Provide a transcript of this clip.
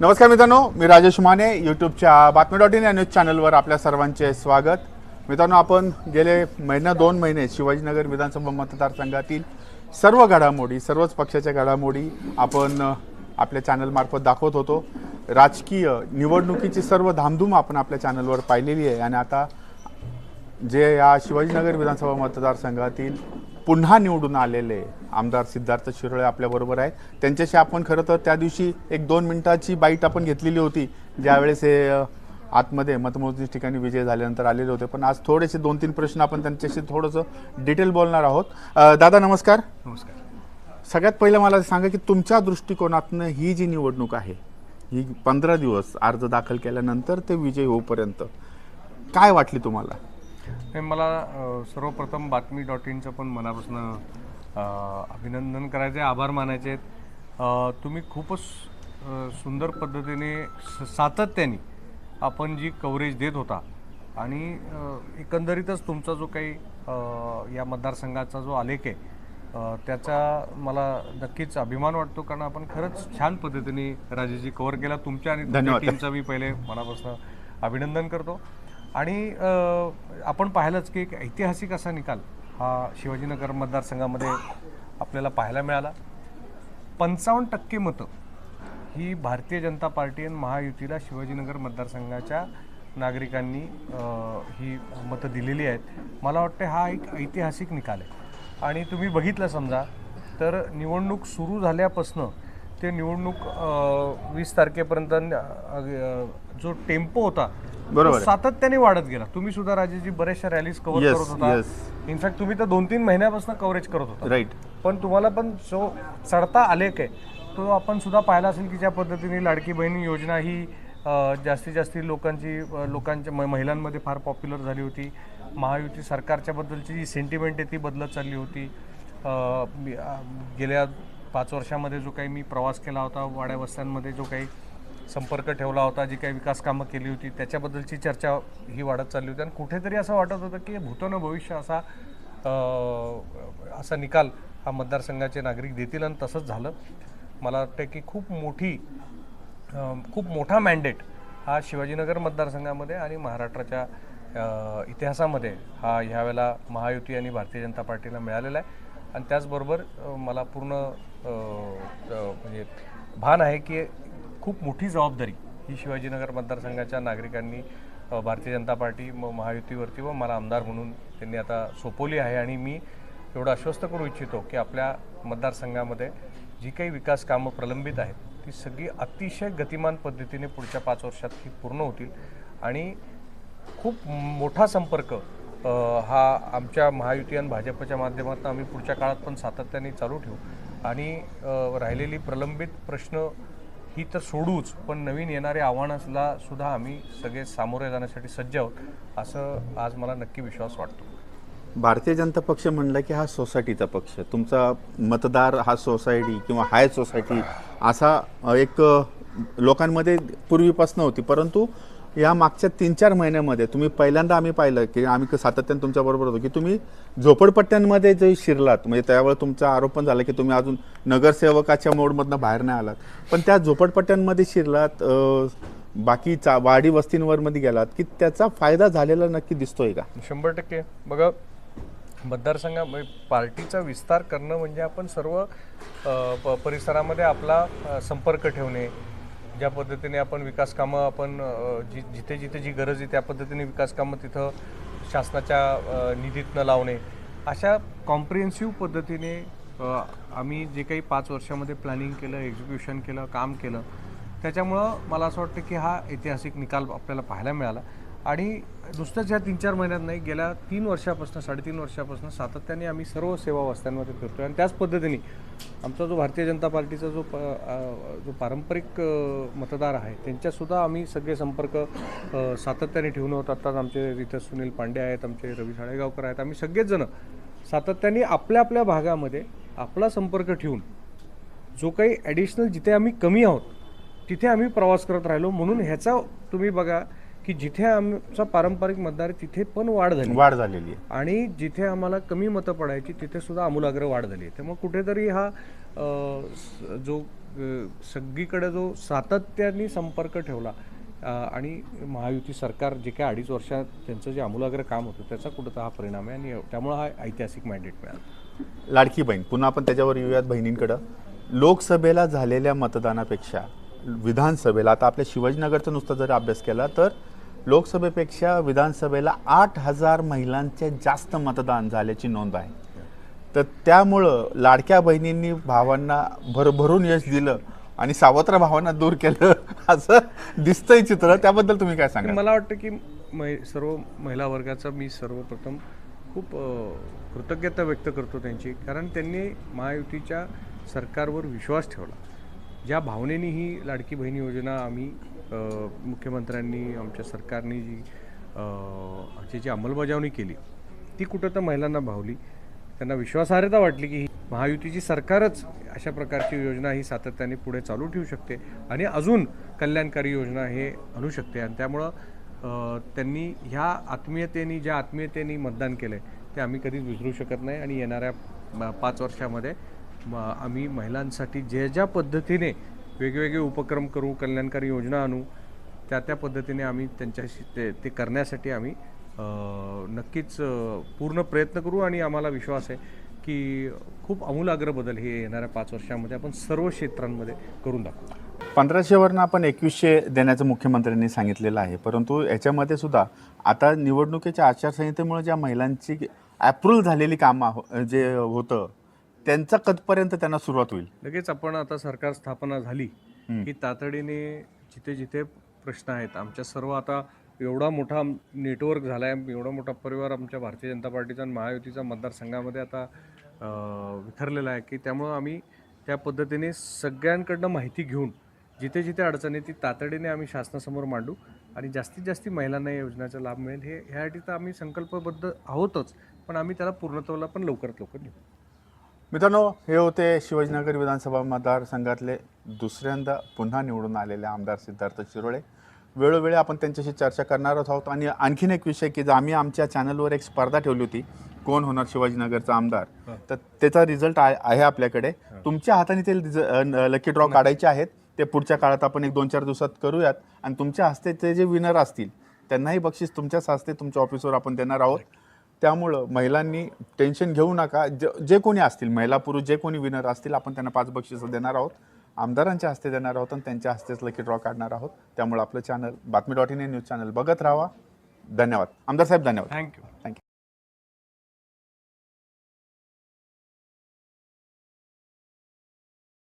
नमस्कार मित्रांनो मी राजेश माने यूट्यूबच्या बातमी डॉट इन या न्यूज चॅनलवर आपल्या सर्वांचे स्वागत. मित्रांनो आपण गेले महिना दोन महिने शिवाजीनगर विधानसभा मतदारसंघातील सर्व घडामोडी सर्वच पक्षाच्या घडामोडी आपण आपल्या चॅनलमार्फत दाखवत होतो. राजकीय निवडणुकीची सर्व धामधूम आपण आपल्या चॅनलवर पाहिलेली आहे. आणि आता जे या शिवाजीनगर विधानसभा मतदारसंघातील पुन्हा निवडून आलेले आमदार सिद्धार्थ शिरोळे आपल्याबरोबर आहेत. त्यांच्याशी आपण खरं तर त्या दिवशी एक दोन मिनिटाची बाईट आपण घेतलेली होती. ज्यावेळेस हे आतमध्ये मतमोजणी ठिकाणी विजय झाल्यानंतर आलेले होते. पण आज थोडेसे दोन तीन प्रश्न आपण त्यांच्याशी थोडंसं डिटेल बोलणार आहोत. दादा नमस्कार. नमस्कार. सगळ्यात पहिलं मला सांगा की तुमच्या दृष्टिकोनातनं ही जी निवडणूक आहे ही पंधरा दिवस अर्ज दाखल केल्यानंतर ते विजय होईपर्यंत काय वाटली तुम्हाला? हे मला सर्वप्रथम बातमी डॉट इनचं पण मनापासून अभिनंदन करायचे आभार मानायचे आहेत. तुम्ही खूपच सुंदर पद्धतीने सातत्याने आपण जी कव्हरेज देत होता आणि एकंदरीतच तुमचा जो काही या मतदारसंघाचा जो आलेख आहे त्याचा मला नक्कीच अभिमान वाटतो कारण आपण खरंच छान पद्धतीने राजेजी कव्हर केला. तुमच्या आणि. टीमचा मी पहिले मनापासून अभिनंदन करतो. आणि आपण पाहिलंच की एक ऐतिहासिक असा निकाल हा शिवाजीनगर मतदारसंघामध्ये आपल्याला पाहायला मिळाला. पंचावन्न टक्के मतं ही भारतीय जनता पार्टी आणि महायुतीला शिवाजीनगर मतदारसंघाच्या नागरिकांनी ही मतं दिलेली आहेत. मला वाटतं हा एक ऐतिहासिक निकाल आहे. आणि तुम्ही बघितलं समजा तर निवडणूक सुरू झाल्यापासनं ते निवडणूक वीस तारखेपर्यंत जो टेम्पो होता बरोबर आहे. सातत्याने वाढत गेला. तुम्ही सुद्धा राजेजी बऱ्याचशा रॅलीज कव्हर Yes, करत होता. yes. इनफॅक्ट तुम्ही तर दोन तीन महिन्यापासून कव्हरेज करत होता. राईट पण तुम्हाला पण जो चढता आलेख आहे तो आपण सुद्धा पाहिला असेल की ज्या पद्धतीने लाडकी बहिणी योजना ही अ, जास्तीत जास्त लोकांची अ, लोकांच्या म- महिलांमध्ये फार पॉप्युलर झाली होती. महायुती सरकारच्या बद्दलची जी सेंटिमेंट आहे ती बदलत चालली होती. अ, मी- अ, गेल्या पाच वर्षामध्ये जो काही मी प्रवास केला होता वाड्या वस्त्यांमध्ये जो काही संपर्क ठेवला होता जी काही विकास कामं केली होती त्याच्याबद्दलची चर्चा ही वाढत चालली होती. आणि कुठेतरी असं वाटत होतं की भूतन भविष्य असा असा निकाल हा मतदारसंघाचे नागरिक देतील आणि तसंच झालं. मला वाटतं की खूप मोठी खूप मोठा मॅन्डेट हा शिवाजीनगर मतदारसंघामध्ये आणि महाराष्ट्राच्या इतिहासामध्ये हा ह्यावेळेला महायुती आणि भारतीय जनता पार्टीला मिळालेला आहे. आणि त्याचबरोबर मला पूर्ण म्हणजे भान आहे की खूप मोठी जबाबदारी ही शिवाजीनगर मतदारसंघाच्या नागरिकांनी भारतीय जनता पार्टी म महायुतीवरती व मला आमदार म्हणून त्यांनी आता सोपवली आहे. आणि मी एवढं आश्वस्त करू इच्छितो की आपल्या मतदारसंघामध्ये जी काही विकास कामं प्रलंबित आहेत ती सगळी अतिशय गतिमान पद्धतीने पुढच्या पाच वर्षात ही पूर्ण होतील. आणि खूप मोठा संपर्क हा आमच्या महायुती आणि भाजपच्या माध्यमातून आम्ही पुढच्या काळात पण सातत्याने चालू ठेवू. आणि राहिलेली प्रलंबित प्रश्न ही तर सोडूच पण नवीन येणाऱ्या आव्हानाला सुद्धा आम्ही सगळे सामोरे जाण्यासाठी सज्ज आहोत असं आज मला नक्की विश्वास वाटतो. भारतीय जनता पक्ष म्हणलं की हा सोसायटीचा पक्ष. तुमचा मतदार हा सोसायटी किंवा हाय सोसायटी असा एक लोकांमध्ये पूर्वीपासून होती परंतु या मागच्या तीन चार महिन्यामध्ये तुम्ही पहिल्यांदा आम्ही पाहिलं की आम्ही क- सातत्याने तुमच्याबरोबर होतो की तुम्ही झोपडपट्ट्यांमध्ये जे शिरलात म्हणजे त्यावेळेस तुमचा आरोप पण झाला की तुम्ही अजून नगरसेवकाच्या मोडमधनं बाहेर नाही आलात. पण त्या झोपडपट्ट्यांमध्ये शिरलात बाकीचा वाडी वस्तींवरमध्ये गेलात की त्याचा फायदा झालेला नक्की दिसतोय का? शंभर टक्के. बघा मतदारसंघा म्हणजे पार्टीचा विस्तार करणं म्हणजे आपण सर्व प- परिसरामध्ये आपला संपर्क ठेवणे ज्या पद्धतीने आपण विकास कामं आपण जि जिथे जिथे जी गरज आहे त्या पद्धतीने विकास कामं तिथं शासनाच्या अ, निधीतनं लावणे. अशा कॉम्प्रिहेन्सिव्ह पद्धतीने आम्ही जे काही पाच वर्षामध्ये प्लॅनिंग केलं एक्झिक्युशन केलं काम केलं त्याच्यामुळं मला असं वाटतं की हा ऐतिहासिक निकाल आपल्याला पाहायला मिळाला. आणि नुसत्याच ह्या तीन चार महिन्यात नाही गेल्या तीन वर्षापासून साडेतीन वर्षापासून सातत्याने आम्ही सर्व सेवा वस्त्यांमध्ये फिरतो आणि त्याच पद्धतीने आमचा जो भारतीय जनता पार्टीचा जो प जो पारंपरिक मतदार आहे त्यांच्यासुद्धा आम्ही सगळे संपर्क सातत्याने ठेवून होत. आत्ताच आमचे इथं सुनील पांडे आहेत आमचे रवी साळेगावकर आहेत. आम्ही सगळेच जण सातत्याने आपल्या आपल्या भागामध्ये आपला संपर्क ठेवून जो काही ॲडिशनल जिथे आम्ही कमी आहोत तिथे आम्ही प्रवास करत राहिलो. म्हणून ह्याचा तुम्ही बघा की जिथे आमचा पारंपरिक मतदार आहे तिथे पण वाढ झाली. वाढ झालेली आहे. आणि जिथे आम्हाला कमी मतं पडायची तिथे सुद्धा आमूलाग्र वाढ झाली आहे. त्यामुळे कुठेतरी हा जो सगळीकडे जो सातत्याने संपर्क ठेवला आणि महायुती सरकार जे काय अडीच वर्षात त्यांचं जे आमूलाग्र काम होतं त्याचा कुठं हा परिणाम आहे. आणि त्यामुळं हा ऐतिहासिक मॅन्डेट मिळाला. लाडकी बहीण पुन्हा आपण त्याच्यावर येऊयात बहिणींकडं. लोकसभेला झालेल्या मतदानापेक्षा विधानसभेला आता आपल्या शिवाजीनगरचा नुसता जर अभ्यास केला तर लोकसभेपेक्षा विधानसभेला आठ हजार महिलांचे जास्त मतदान झाल्याची नोंद आहे. तर त्यामुळं लाडक्या बहिणींनी भावांना भरभरून यश दिलं आणि सावत्र भावांना दूर केलं असं दिसतंय चित्र. त्याबद्दल तुम्ही काय सांगा मला वाटतं की मै सर्व महिला वर्गाचा मी सर्वप्रथम खूप कृतज्ञता व्यक्त करतो त्यांची. कारण त्यांनी महायुतीच्या सरकारवर विश्वास ठेवला. ज्या भावनेने ही लाडकी बहीण योजना आम्ही मुख्यमंत्र्यांनी आमच्या सरकारने जी जी जी अंमलबजावणी केली ती कुठं तर महिलांना भावली. त्यांना विश्वासार्हता वाटली की ही महायुतीची सरकारच अशा प्रकारची योजना ही सातत्याने पुढे चालू ठेवू शकते आणि अजून कल्याणकारी योजना हे आणू शकते. आणि त्यामुळं त्यांनी ह्या आत्मीयतेने ज्या आत्मीयतेने मतदान केलं आहे ते आम्ही कधीच विसरू शकत नाही. आणि येणाऱ्या पाच वर्षामध्ये म- आम्ही महिलांसाठी ज्या ज्या पद्धतीने वेगवेगळे उपक्रम करू कल्याणकारी योजना आणू त्या त्या पद्धतीने आम्ही त्यांच्याशी ते ते करण्यासाठी आम्ही नक्कीच पूर्ण प्रयत्न करू आणि आम्हाला विश्वास आहे की खूप आमूलाग्र बदल हे येणाऱ्या पाच वर्षामध्ये आपण सर्व क्षेत्रांमध्ये करून दाखवू. पंधराशेवरनं आपण एकवीसशे देण्याचं मुख्यमंत्र्यांनी सांगितलेलं आहे. परंतु याच्यामध्ये सुद्धा आता निवडणुकीच्या आचारसंहितेमुळे ज्या महिलांची अप्रूव्ह झालेली कामं हो- जे होतं त्यांचा कधपर्यंत त्यांना सुरुवात होईल. लगेच आपण आता सरकार स्थापना झाली की तातडीने जिथे जिथे प्रश्न आहेत आमच्या सर्व आता एवढा मोठा नेटवर्क झाला आहे एवढा मोठा परिवार आमच्या भारतीय जनता पार्टीचा आणि महायुतीचा मतदारसंघामध्ये आता विखरलेला आहे की त्यामुळं आम्ही त्या पद्धतीने सगळ्यांकडनं माहिती घेऊन जिथे जिथे अडचण आहे ती तातडीने आम्ही शासनासमोर मांडू आणि जास्तीत जास्त महिलांना या योजनेचा लाभ मिळेल. हे ह्यासाठी तर आम्ही संकल्पबद्ध आहोतच पण आम्ही त्याला पूर्णत्वाला पण लवकरात लवकर नेऊ. मित्रांनो हे होते शिवाजीनगर विधानसभा मतदारसंघातले दुसऱ्यांदा पुन्हा निवडून आलेले आमदार सिद्धार्थ शिरोळे. वेळोवेळी आपण त्यांच्याशी चर्चा करणारच आहोत आणि आणखीन एक विषय की जो आम्ही आमच्या चॅनलवर एक स्पर्धा ठेवली होती कोण होणार शिवाजीनगरचा आमदार? तर त्याचा रिझल्ट आहे आपल्याकडे. तुमच्या हाताने ते लकी ड्रॉ काढायचे आहेत. ते पुढच्या काळात आपण एक दोन चार दिवसात करूयात. आणि तुमच्या हस्ते ते जे विनर असतील त्यांनाही बक्षीस तुमच्याच हस्ते तुमच्या ऑफिसवर आपण देणार आहोत. त्यामुळं महिलांनी टेन्शन घेऊ नका. जे जे कोणी असतील महिला पुरुष जे कोणी विनर असतील आपण त्यांना पाच बक्षिसं देणार आहोत. आमदारांच्या हस्ते देणार आहोत आणि त्यांच्या हस्तेच लकी ड्रॉ काढणार आहोत. त्यामुळे आपलं चॅनल बातमी डॉट इन न्यूज चॅनल बघत राहा. धन्यवाद. आमदार साहेब धन्यवाद. Thank you thank you